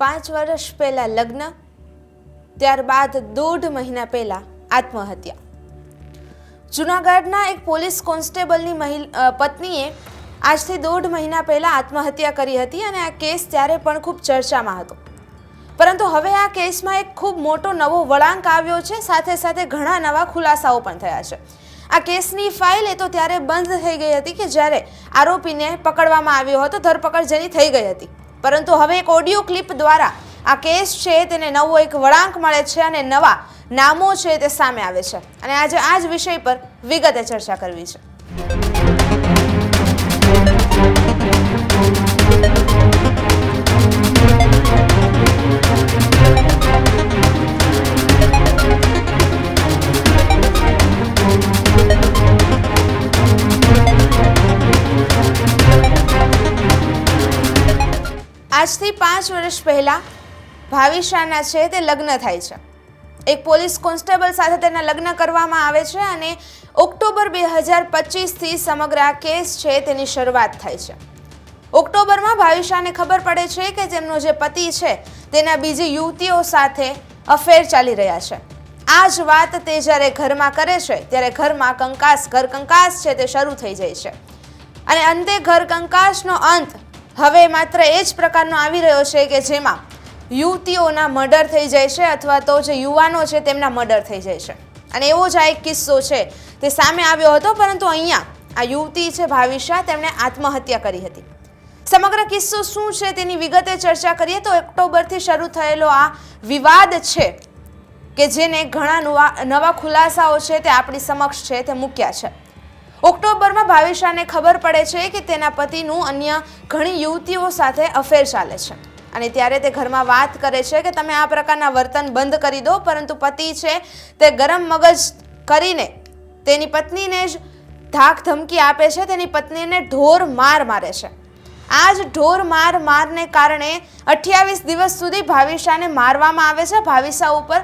પાંચ વર્ષ પહેલાં લગ્ન, ત્યારબાદ દોઢ મહિના પહેલાં આત્મહત્યા. જુનાગઢના એક પોલીસ કોન્સ્ટેબલની પત્નીએ આજથી દોઢ મહિના પહેલાં આત્મહત્યા કરી હતી અને આ કેસ ત્યારે પણ ખૂબ ચર્ચામાં હતો. પરંતુ હવે આ કેસમાં એક ખૂબ મોટો નવો વળાંક આવ્યો છે, સાથે સાથે ઘણા નવા ખુલાસાઓ પણ થયા છે. આ કેસની ફાઇલ એ તો ત્યારે બંધ થઈ ગઈ હતી કે જ્યારે આરોપીને પકડવામાં આવ્યો હતો, ધરપકડ જેની થઈ ગઈ હતી. પરંતુ હવે એક ઓડિયો ક્લિપ દ્વારા આ કેસ છે તેને નવો એક વળાંક મળે છે અને નવા નામો છે તે સામે આવે છે. અને આજે આ જ વિષય પર વિગતે ચર્ચા કરવી છે. આજથી પાંચ વર્ષ પહેલાં ભાવિશાના છે તે લગ્ન થાય છે. એક પોલીસ કોન્સ્ટેબલ સાથે તેના લગ્ન કરવામાં આવે છે અને ઓક્ટોબર બે હજાર પચીસથી સમગ્ર આ કેસ છે તેની શરૂઆત થાય છે. ઓક્ટોબરમાં ભાવિશાને ખબર પડે છે કે જેમનો જે પતિ છે તેના બીજી યુવતીઓ સાથે અફેર ચાલી રહ્યા છે. આ જ વાત તે જ્યારે ઘરમાં કરે છે, ત્યારે ઘરમાં કંકાસ ઘર કંકાસ છે તે શરૂ થઈ જાય છે. અને અંતે ઘર કંકાસનો અંત હવે માત્ર એ જ પ્રકારનો આવી રહ્યો છે કે જેમાં યુવતીઓના મર્ડર થઈ જાય છે અથવા તો જે યુવાનો છે તેમના મર્ડર થઈ જાય છે. અને એવો જ આ એક કિસ્સો છે, તે સામે આવ્યો હતો, પરંતુ અહીંયા આ યુવતી છે ભાવિશા તેમણે આત્મહત્યા કરી હતી. સમગ્ર કિસ્સો શું છે તેની વિગતે ચર્ચા કરીએ તો ઓક્ટોબરથી શરૂ થયેલો આ વિવાદ છે કે જેને ઘણા નવા નવા ખુલાસાઓ છે તે આપણી સમક્ષ છે તે મૂક્યા છે. ઓક્ટોબરમાં ભાવિશાને ખબર પડે છે કે તેના પતિનું અન્ય ઘણી યુવતીઓ સાથે અફેર ચાલે છે. અને ત્યારે તે ઘરમાં વાત કરે છે કે તમે આ પ્રકારના વર્તન બંધ કરી દો, પરંતુ પતિ છે તે ગરમ મગજ કરીને તેની પત્નીને જ ધાક ધમકી આપે છે, તેની પત્નીને ઢોર માર મારે છે. આ જ ઢોર માર મારને કારણે અઠ્યાવીસ દિવસ સુધી ભાવિશાને મારવામાં આવે છે, ભાવિશા ઉપર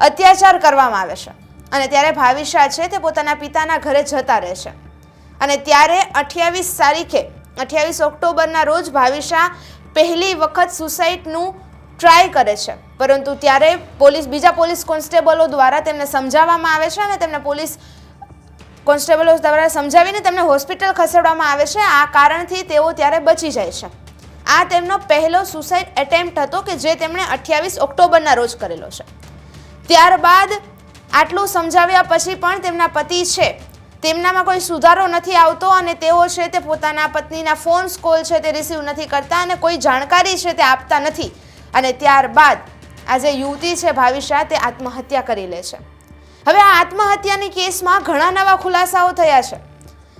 અત્યાચાર કરવામાં આવે છે. અને ત્યારે ભાવિશા છે તે પોતાના પિતાના ઘરે જતા રહે છે. અને ત્યારે અઠ્યાવીસ તારીખે, અઠ્યાવીસ ઓક્ટોબરના રોજ ભાવિશા પહેલી વખત સુસાઇડનું ટ્રાય કરે છે. પરંતુ ત્યારે પોલીસ, બીજા પોલીસ કોન્સ્ટેબલો દ્વારા તેમને સમજાવવામાં આવે છે અને તેમને પોલીસ કોન્સ્ટેબલો દ્વારા સમજાવીને તેમને હોસ્પિટલ ખસેડવામાં આવે છે. આ કારણથી તેઓ ત્યારે બચી જાય છે. આ તેમનો પહેલો સુસાઇડ એટેમ્પ્ટ હતો કે જે તેમણે અઠ્યાવીસ ઓક્ટોબરના રોજ કરેલો છે. ત્યારબાદ આટલું સમજાવ્યા પછી પણ તેમના પતિ છે તેમનામાં કોઈ સુધારો નથી આવતો અને તેઓ છે તે પોતાના પત્નીના ફોન્સ કોલ છે તે રિસીવ નથી કરતા અને કોઈ જાણકારી છે તે આપતા નથી. અને ત્યારબાદ આ જે યુવતી છે ભાવિશા તે આત્મહત્યા કરી લે છે. હવે આ આત્મહત્યાની કેસમાં ઘણા નવા ખુલાસાઓ થયા છે.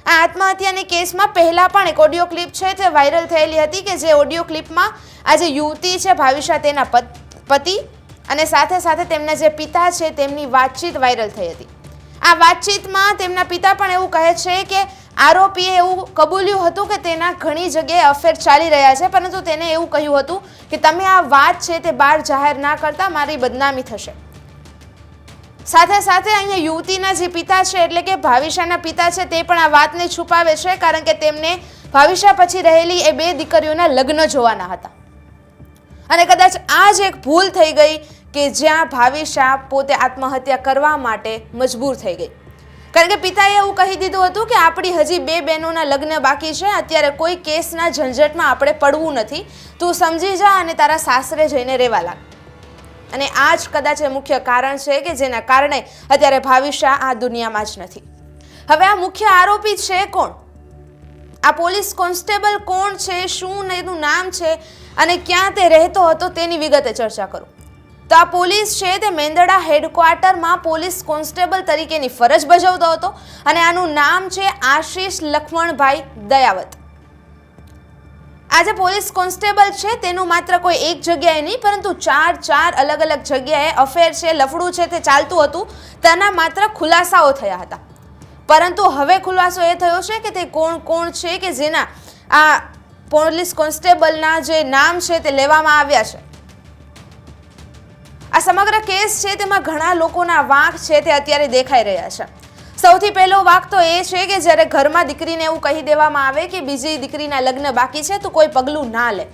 આ આત્મહત્યાની કેસમાં પહેલાં પણ એક ઓડિયો ક્લિપ છે તે વાયરલ થયેલી હતી કે જે ઓડિયો ક્લિપમાં આ જે યુવતી છે ભાવિશા તેના પતિ અને સાથે સાથે તેમના જે પિતા છે તેમની વાતચીત વાયરલ થઈ હતી. આ વાતચીતમાં તેમના પિતા પણ એવું કહે છે કે આરોપીએ એવું કબૂલ્યું હતું કે તેના ઘણી જગ્યાએ અફેર ચાલી રહ્યા છે, પરંતુ તેને એવું કહ્યું હતું કે તમે આ વાત છે તે બહાર જાહેર ના કરતા મારી બદનામી થશે. સાથે સાથે અહીંયા યુવતીના જે પિતા છે, એટલે કે ભાવિશાના પિતા છે, તે પણ આ વાતને છુપાવે છે, કારણ કે તેમને ભાવિશા પછી રહેલી એ બે દીકરીઓના લગ્ન જોવાના હતા. અને કદાચ આ જ એક ભૂલ થઈ ગઈ કે જ્યાં ભાવિશા પોતે આત્મહત્યા કરવા માટે મજબૂર થઈ ગઈ. કારણ કે પિતાએ એવું કહી દીધું હતું કે આપણી હજી બે બહેનોના લગ્ન બાકી છે, અત્યારે કોઈ કેસના ઝંઝટમાં આપણે પડવું નથી. તું સમજી જા અને તારા સાસરે જઈને રહેવા લાગ. અને આ જ કદાચ એ મુખ્ય કારણ છે કે જેના કારણે અત્યારે ભાવિશા આ દુનિયામાં જ નથી. હવે આ મુખ્ય આરોપી છે કોણ? આ પોલીસ કોન્સ્ટેબલ કોણ છે? શું એનું નામ છે? અને ક્યાં તે રહેતો હતો તેની વિગતે ચર્ચા કરું. તો આ પોલીસ છે તે મેંદડા હેડક્વાર્ટરમાં પોલીસ કોન્સ્ટેબલ તરીકેની ફરજ બજાવતો હતો અને આનું નામ છે આશીષ લખમણભાઈ દયાવત. આ જે પોલીસ કોન્સ્ટેબલ છે તેનું માત્ર કોઈ એક જગ્યાએ નહીં, પરંતુ ચાર ચાર અલગ અલગ જગ્યાએ અફેર છે, લફડું છે તે ચાલતું હતું. તેના માત્ર ખુલાસાઓ થયા હતા. પરંતુ હવે ખુલાસો એ થયો છે કે તે કોણ કોણ છે કે જેના આ પોલીસ કોન્સ્ટેબલના જે નામ છે તે લેવામાં આવ્યા છે. આ સમગ્ર કેસ છે તેમાં ઘણા લોકોના વાંક છે તે અત્યારે દેખાઈ રહ્યા છે. સૌથી પહેલો વાક તો એ છે કે જ્યારે ઘરમાં દીકરીને એવું કહી દેવામાં આવે કે બીજી દીકરીના લગ્ન બાકી છે તો કોઈ પગલું ના લે.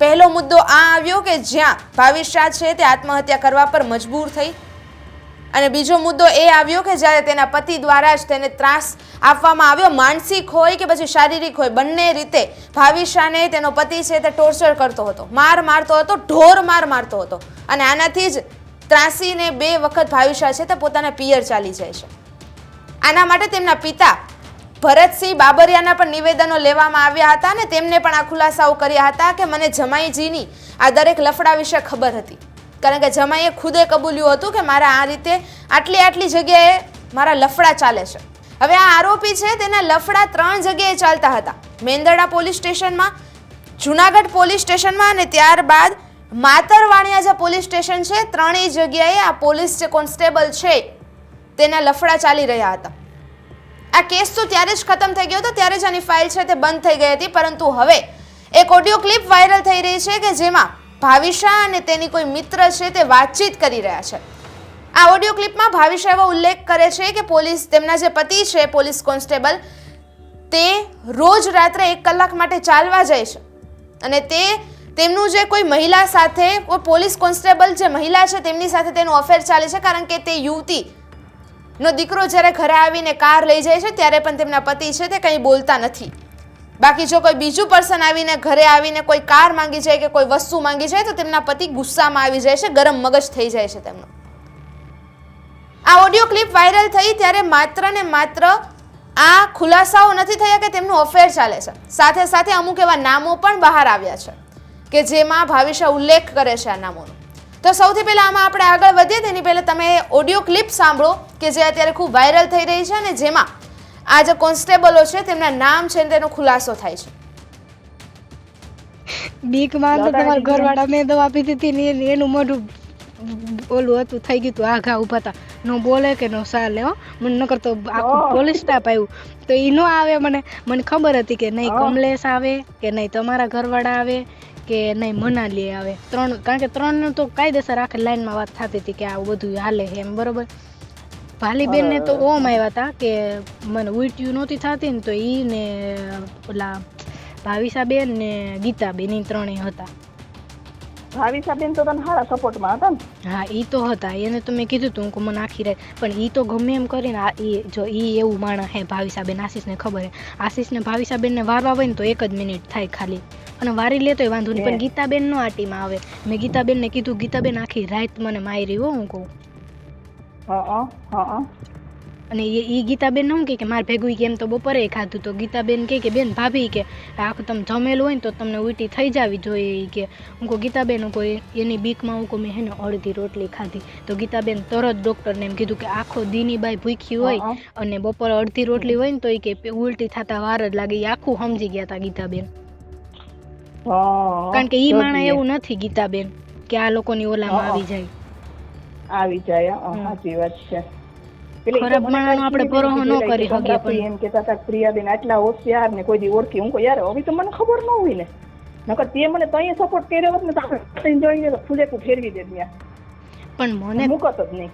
પહેલો મુદ્દો આ આવ્યો કે જ્યાં ભાવિશ છે તે આત્મહત્યા કરવા પર મજબૂર થઈ અને બીજો મુદ્દો એ આવ્યો કે જ્યારે તેના પતિ દ્વારા જ તેને ત્રાસ આપવામાં આવ્યો, માનસિક હોય કે પછી શારીરિક હોય, બંને રીતે ભાવિશાને તેનો પતિ છે તે ટોર્ચર કરતો હતો, માર મારતો હતો, ઢોર માર મારતો હતો અને આનાથી જ ત્રાસીને બે વખત ભાવિશા છે તે પોતાના પિયર ચાલી જાય છે. આના માટે તેમના પિતા ભરતસિંહ બાબરિયાના પણ નિવેદનો લેવામાં આવ્યા હતા અને તેમને પણ આ ખુલાસાઓ કર્યા હતા કે મને જમાઈજીની આ દરેક લફડા વિશે ખબર હતી. કારણ કે જમાઈએ ખુદે કબૂલ્યું હતું કે મારા આ રીતે આટલી આટલી જગ્યાએ મારા લફડા ચાલે છે. હવે આ આરોપી છે, તેના લફડા ત્રણ જગ્યાએ ચાલતા હતા. મેંદરડા પોલીસ સ્ટેશનમાં, જુનાગઢ પોલીસ સ્ટેશનમાં અને ત્યારબાદ માતરવાણિયા જે પોલીસ સ્ટેશન છે. ત્રણેય જગ્યાએ આ પોલીસ જે કોન્સ્ટેબલ છે, તેના લફડા ચાલી રહ્યા હતા. આ કેસ તો ત્યારે જ ખતમ થઈ ગયો હતો, ત્યારે જ આની ફાઇલ છે તે બંધ થઈ ગઈ હતી. પરંતુ હવે એક ઓડિયો ક્લિપ વાયરલ થઈ રહી છે કે જેમાં ભાવિશા અને તેની કોઈ મિત્ર છે તે વાતચીત કરી રહ્યા છે. આ ઓડિયો ક્લિપમાં ભાવિશા એવો ઉલ્લેખ કરે છે કે પોલીસ, તેમના જે પતિ છે, પોલીસ કોન્સ્ટેબલ, તે રોજ રાત્રે એક કલાક માટે ચાલવા જાય છે. અને તે, તેમનું જે કોઈ મહિલા સાથે, કોઈ પોલીસ કોન્સ્ટેબલ જે મહિલા છે તેમની સાથે તેનું અફેર ચાલે છે, કારણ કે તે યુવતી નો દીકરો જ્યારે ઘરે આવીને કાર લઈ જાય છે, ત્યારે પણ તેમના પતિ છે તે કંઈ બોલતા નથી. બાકી જો કોઈ બીજું પર્સન આવીને ઘરે આવીને કોઈ કાર માંગી જાય કે કોઈ વસ્તુ માંગી જાય, તો તેમના પતિ ગુસ્સામાં આવી જાય છે, ગરમ મગજ થઈ જાય છે તેમનો. આ ઓડિયો ક્લિપ વાયરલ થઈ ત્યારે માત્ર ને માત્ર આ ખુલાસાઓ નથી થયા કે તેમનું અફેર ચાલે છે. સાથે સાથે અમુક એવા નામો પણ બહાર આવ્યા છે કે જેમાં ભાવિશા ઉલ્લેખ કરે છે આ નામોનો. તો સૌથી પહેલાં આમાં આપણે આગળ વધીએ, તેની પહેલાં તમે ઓડિયો ક્લિપ સાંભળો કે જે અત્યારે ખૂબ વાયરલ થઈ રહી છે અને જેમાં આ જે કોન્સ્ટેબલો છે તેમના નામ છે તેનો ખુલાસો થાય છે. બીકમાં તો તમારા ઘરવાળા મેં દવા આપી દીધી ને એનું- મોઢું ઓલું હતું થઈ ગયું હતું આઘા ઊભા હતા. નો બોલે કે નો ચાલે હો. મને નકર તો આખું પોલીસ સ્ટાફ આવ્યું. તો ઈ નો આવે મને. મને ખબર હતી કે નહીં કમલેશ આવે કે નહીં તમારા ઘરવાળા આવે કે નહીં મનાલી આવે. ત્રણ કારણ કે ત્રણ તો કાયદેસર આખી લાઈનમાં વાત થતી હતી કે આ બધું હાલે એમ બરોબર? ભાલીબેન ને તો ઓમ આવ્યા હતા કે મને ઉલટ્યું નહોતી થતી ને તો ઈ ને ઓલા ભાવિસાબેન ને ગીતાબેન ઈ ત્રણેય હતા. ભાવિસાબેન તો તને સારા સપોર્ટમાં હતા ને? હા ઈ તો હતા. એને તો મેં કીધું તું કે મને આખી રાત પણ ઈ તો ગમે એમ કરીને આ ઈ જો ઈ એવું માણસ હે ભાવિસાબેન આશીષને ખબર હે. આશીષને ભાવિસાબેનને વારવા હોય ને તો એક જ મિનિટ થાય ખાલી. અને વારી લેતોય વાંધો નહીં પણ ગીતાબેન નો આ ટીમ આવે. મેં ગીતાબેનને કીધું ગીતાબેન આખી રાત મને મારી હો હું કહું. હા હા. અને એ એ ગીતાબેન શું કે મારે ભેગું કેમ તો બપોરે ખાધું તો ગીતાબેન કહે કે બેન ભાભી કે આખું તમે જમેલું હોય ને તો તમને ઉલટી થઈ જવી જોઈએ કે. હું કહું ગીતાબેન હું કોઈ એની બીકમાં હું કહું મેં હેને અડધી રોટલી ખાધી. તો ગીતાબેન તરત ડૉક્ટરને એમ કીધું કે આખો દીની બાઈ ભૂખી હોય અને બપોરે અડધી રોટલી હોય ને તો એ કે ઉલટી થતા વાર જ લાગે. એ આખું સમજી ગયા હતા ગીતાબેન. હા કારણ કે ઈ જોજે. માણા એવું નથી ગીતાબેન કે આ લોકોની ઓલામાં આવી જાય. આવી જાય સાચી વાત છે. ખરાબ મને માણસનો આપણે કાંઈ ન કરી શકીએ પણ. એમ કહેતા હતા પ્રિયાબેન આટલા હોશિયાર ને કોઈ દી ઓળખી. હું કહું યાર હવે તો મને ખબર ન હોય ને. નકર તે મને તઈએ સપોર્ટ કર્યો હોત ને તો આપણે જોઈને ફૂલેકું ફેરવી દે ત્યાં પણ મને મૂકત જ નહીં.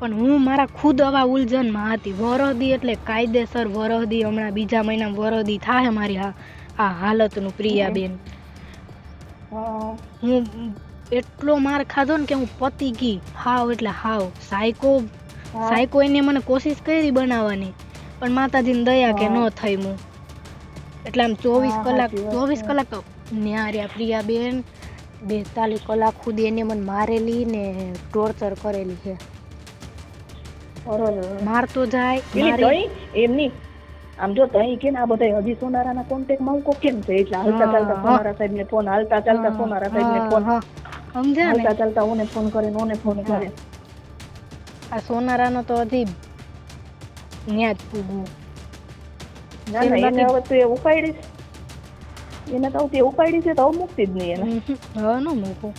પણ હું મારા ખુદ આવા ઉલઝનમાં હતી. વરદી એટલે કાયદેસર વરહદી. હમણાં બીજા મહિનામાં વરહદી થાય મારી આ હાલત હાલતનું પ્રિયાબેન. બેન હું એટલો માર ખાધો ને કે હું પતી ગઈ. હાવ એટલે હાવ. સાયકો સાયકો એને મને કોશિશ કરી બનાવવાની. પણ માતાજીની દયા કે ન થઈ હું એટલે આમ ચોવીસ કલાક ચોવીસ કલાક તો ન્યા રહ્યા પ્રિયાબેન બેતાલીસ કલાક સુધી એને મને મારેલી ને ટોર્ચર કરેલી છે. મારતો જાય એમની આમ જો તઈ કે આ બધા હજી સોનારાના કોન્ટેક્ટમાં હું કેમ છે? એટલે હાલતા ચાલતા. સોનારા સાહેબને ફોન હાલતા ચાલતા સોનારા સાહેબને ફોન. સમજ્યા ને? ચાલતા ઓને ફોન કરે ઓને ફોન કરે. આ સોનારાનો તો હજી ન્યા જ પૂગવું. ના ના એને હવે તો એ ઉપાડી છે. એને તો તે ઉપાડી છે તો મૂકતી જ નહીં એને. હવે ન મૂકું.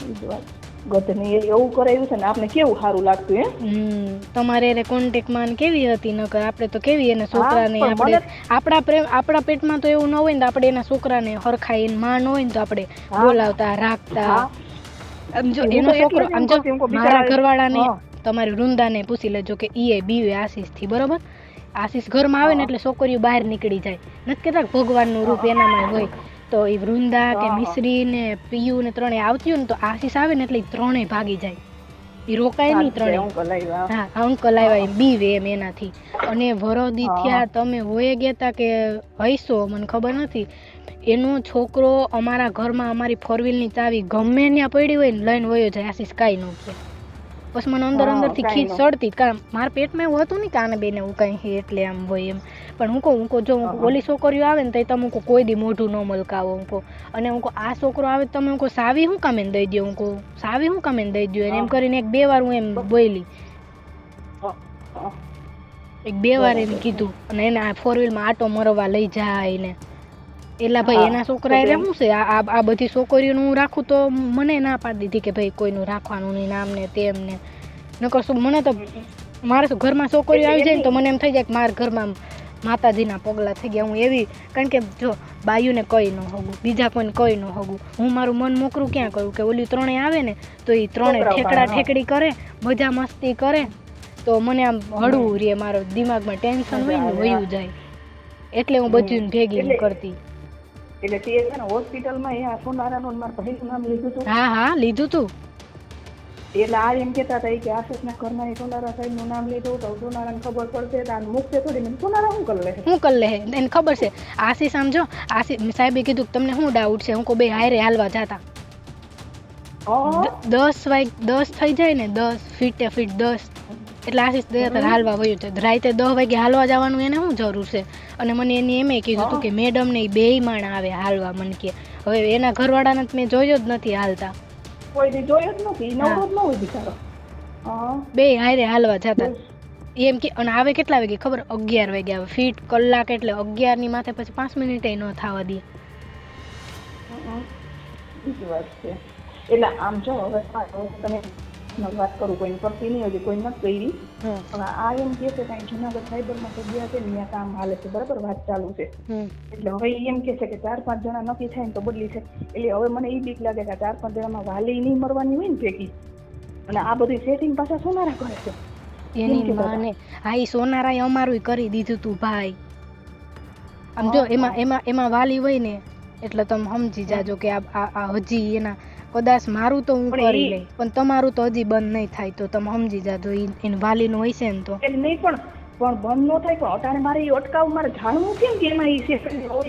એ જ વાત. ગધની એવું કરાવ્યું છે ને આપણે કેવું સારું લાગતું એમ? હમ, તમારે એને કોન્ટેક્ટમાં ને કેવી હતી? નકર આપણે તો કેવી એના છોકરાને આપણે આપણા પ્રેમ આપણા પેટમાં તો એવું ન હોય ને આપણે એના છોકરાને હરખાઈ એને માં ન હોય ને તો આપણે બોલાવતા રાખતા. આમ જો એનો છોકરો આમ જો મારા ઘરવાળાને તમારી વૃંદાને પૂછી લેજો કે ઈ એ બીવે આશીષથી બરોબર? આશીષ ઘરમાં આવે ને એટલે છોકરીઓ બહાર નીકળી જાય. નથી કેતા ભગવાનનું રૂપ એનામાં હોય. તો એ વૃંદા કે મિશ્રી ને પિયુ ને ત્રણેય આવતી હોય ને તો આશીષ આવે ને એટલે ત્રણેય ભાગી જાય. એ રોકાય નહીં ત્રણેય હા અંકલ આવ્યા એમ બીવે એમ એનાથી. અને વરોદી થયા તમે હોય ગયા તા કે હૈસો મને ખબર નથી. એનો છોકરો અમારા ઘરમાં અમારી ફોરની ચાવી ગમે ત્યાં પડી હોય ને લઈને વયો જાય આશીષ કાંઈ ન કહે પછી મને અંદર અંદરથી ખીચ ચડતી સડતી કારણ મારા પેટમાં એવું હતું નહીં કે આને બેને હું કાંઈ એટલે આમ હોય એમ. પણ હું કહું હું કહું જો હું ઓલી છોકરીઓ આવે ને તો તમે હું કોઈ દી મોઢું ન મલકાવો હું કહું. અને હું કહું આ છોકરો આવે તો તમે હું કહું સાવી શું કામ એને દઈ દો હું કહું સાવી શું કામ એને દઈ દો એમ કરીને એક બે વાર હું એમ બોલી. એક બે વાર એને કીધું. અને એને આ ફોરમાં આટો મરવા લઈ જાય ને. એટલા ભાઈ એના છોકરા એટલે શું છે આ આ- આ બધી છોકરીઓનું હું રાખું તો મને ના પાડી દીધી કે ભાઈ કોઈનું રાખવાનું નહીં નામ ને તેમ ને. નકર શું મને તો મારે શું ઘરમાં છોકરીઓ આવી જાય ને તો મને એમ થઈ જાય કે મારા ઘરમાં માતાજીના પગલા થઈ ગયા. હું એવી કારણ કે જો બાયુને કઈ ન હોગું બીજા કોઈને કઈ ન હોગું હું મારું મન મોકરું ક્યાં? કરું કે ઓલી ત્રણે આવે ને તો એ ત્રણે ઠેકડા ઠેકડી કરે મજા મસ્તી કરે. તો મને આમ હળવું રે મારો દિમાગમાં ટેન્શન હોય ને વયું જાય. એટલે હું બધું ભેગી કરતી. એટલે તે હોસ્પિટલમાં એ આ સોનારાનું મારા ભાઈનું નામ લીધું હતું હા હા લીધું તું. એટલે આ એમ કહેતા હતા કે આશીષના ઘરમાં એ સોનારા સાહેબનું નામ લીધું તો સોનારાને ખબર પડશે તો મૂકશે થોડી મને સોનારા શું કરી લે શું કરી લે એને ખબર છે. આશીષ સમજો આશિષ સાહેબે કીધું કે તમને શું ડાઉટ છે? હું કહું બે હાયરે હાલવા જતા. દસ વાગ દસ થઈ જાય ને દસ ફીટે ફીટ દસ. એટલે આશીષ દયા તાર હાલવા વયું છે રાતે દસ વાગે હાલવા જવાનું એને શું જરૂર છે? અને મને એની એમ કીધું હતું કે મેડમ ને બે માણ આવે હાલવા મને કે. હવે એના ઘરવાળાને તો મેં જોયો જ નથી હાલતા. કોઈ જોયો જ નથી નવરો જ ન હોય બિચારો. બે હાયરે હાલવા જતા. એમ કે અને આવે કેટલા વાગે ખબર? અગિયાર વાગે આવે. ફીટ કલાક એટલે અગિયારની માથે પછી પાંચ મિનિટ ન થવા દે. બીજી વાત છે. એટલે આમ જો હવે તમે વાત કરું કોઈને કરતી નહીં હજી કોઈ નથી કરી. હવે આ એમ કે છે કાંઈ જુનાગઢ સાયબરમાં જગ્યા છે ને ત્યાં કામ હાલે છે. બરાબર વાત ચાલુ છે. એટલે હવે એમ કે છે કે ચાર પાંચ જણા નક્કી થાય ને તો બદલી છે. એટલે હવે મને એ બીક લાગે કે ચાર પાંચ જણામાં વાલી નહીં મરવાની હોય ને ભેગી. અને આ બધી સેટિંગ પાછા સોનારા કરે છે. એની માને? હા એ સોનારાએ અમારું કરી દીધું તું ભાઈ. આમ જો એમાં એમાં એમાં વાલી હોય ને એટલે તમે સમજી જાજો કે આ હજી એના કદાચ મારું તો હું કરી લઈ પણ તમારું તો હજી બંધ નહીં થાય તો તમે સમજી જાજો એને વાલીનું હોય છે ને તો. નહીં પણ પણ બંધ ન થાય પણ અટાણે મારે એ અટકાવું મારે જાણવું કેમ કે એમાં એ છે?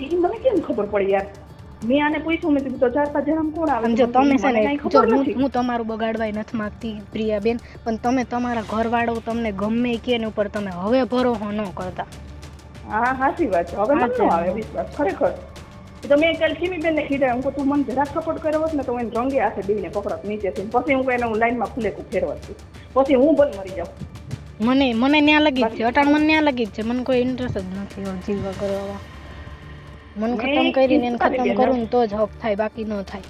એ મને કેમ ખબર પડી યાર? મેં આને પૂછ્યું મેં કીધું તો ચાર પાંચ જણા કોણ આવે? જો તમે છે ને જો હું હું તમારું બગાડવાય નથી માંગતી પ્રિયાબેન. પણ તમે તમારા ઘરવાળો તમને ગમે કે એની ઉપર તમે હવે ભરોસો ન કરતા. હા સાચી વાત છે. હવે મને આવે વિશ્વાસ. ખરેખર. તો મેં કાલ ખીમીબેનને કીધા હું તું મને જરાક સપોર્ટ કર્યો હોત ને તો હું એને રંગે હાથે બેને પકડત નીચેથી. પછી હું એને હું લાઈનમાં ફૂલેકું ફેરવત પછી હું બંધ મરી જાઉં. મને મને ન્યા લગી જ છે. અટાણ મને ન્યા લગી જ છે. મને કોઈ ઇન્ટરેસ્ટ જ નથી જીવવા કરવા મન ખતમ કરીને એને ખતમ કરું ને તો જ હક થાય બાકી ન થાય.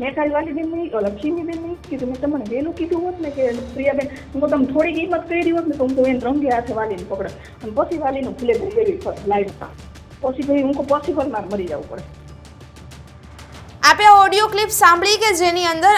મેં ખાલી વાલીબેન નહીં ઓલા ખીમીબેન નહીં કીધું મેં તમને વહેલું કીધું હોત ને કે પ્રિયાબેન હું તમે થોડી કિંમત કરી હોત ને તો હું તો એને રંગે હાથે વાલીને પકડે અને પછી વાલીનું ફૂલેકું ભૂલે લાઈનમાં ભાઈ હું પોસિબલમાં મરી જવું પડે. આપે ઓડિયો ક્લિપ સાંભળી કે જેની અંદર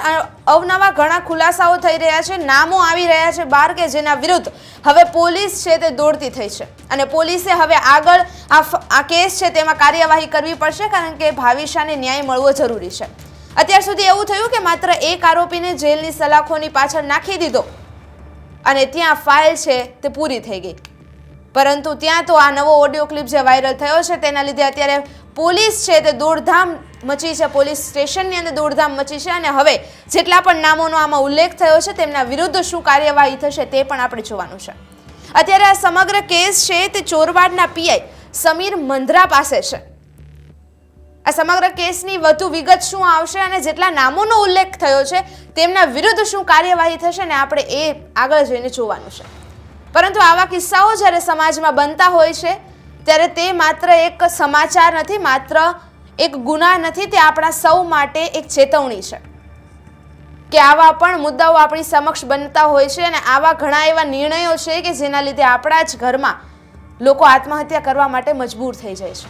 અવનવા ઘણા ખુલાસાઓ થઈ રહ્યા છે, નામો આવી રહ્યા છે બહાર કે જેના વિરુદ્ધ હવે પોલીસ છે તે દોડતી થઈ છે. અને પોલીસે હવે આગળ આ કેસ છે તેમાં કાર્યવાહી કરવી પડશે કારણ કે ભાવિશાને ન્યાય મળવો જરૂરી છે. અત્યાર સુધી એવું થયું કે માત્ર એક આરોપીને જેલની સલાખોની પાછળ નાખી દીધો. અને ત્યાં ફાઇલ છે તે પૂરી થઈ ગઈ. પરંતુ ત્યાં તો આ નવો ઓડિયો ક્લિપ જે વાયરલ થયો છે, તેના લીધે અત્યારે પોલીસ છે તે દોડધામ મચી છે, પોલીસ સ્ટેશનની અંદર દોડધામ મચી છે અને હવે જેટલા પણ નામોનો આમાં ઉલ્લેખ થયો છે, તેમના વિરુદ્ધ શું કાર્યવાહી થશે તે પણ આપણે જોવાનું છે. અત્યારે આ સમગ્ર કેસ છે તે ચોરવાડના પીઆઈ સમીર મંધરા પાસે છે. આ સમગ્ર કેસની વધુ વિગત શું આવશે અને જેટલા નામોનો ઉલ્લેખ થયો છે, તેમના વિરુદ્ધ શું કાર્યવાહી થશે ને આપણે એ આગળ જઈને જોવાનું છે. પરંતુ આવા કિસ્સાઓ જ્યારે સમાજમાં બનતા હોય છે, ત્યારે તે માત્ર એક સમાચાર નથી, માત્ર એક ગુના નથી, તે આપણા સૌ માટે એક ચેતવણી છે. કે આવા પણ મુદ્દાઓ આપણી સમક્ષ બનતા હોય છે અને આવા ઘણા એવા નિર્ણયો છે કે જેના લીધે આપણા જ ઘરમાં લોકો આત્મહત્યા કરવા માટે મજબૂર થઈ જાય છે.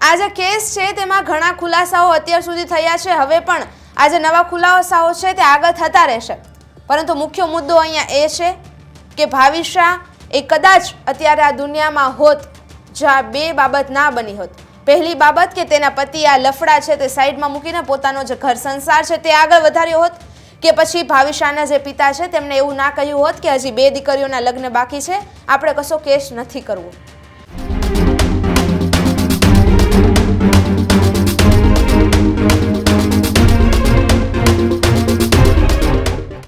આ જે કેસ છે તેમાં ઘણા ખુલાસાઓ અત્યાર સુધી થયા છે, હવે પણ આ જે નવા ખુલાસાઓ છે, તે આગળ થતા રહેશે. પરંતુ મુખ્ય મુદ્દો અહીંયા એ છે કે ભાવિશા એ કદાચ અત્યારે આ દુનિયામાં હોત, જ્યાં બે બાબત ના બની હોત. પહેલી બાબત કે તેના પતિ આ લફડા છે તે સાઈડમાં મૂકીને પોતાનો જે ઘર સંસાર છે તે આગળ વધાર્યો હોત, કે પછી ભાવિશાના જે પિતા છે તેમણે એવું ના કહ્યું હોત કે હજી બે દીકરીઓના લગ્ન બાકી છે, આપણે કશો કેસ નથી કરવો.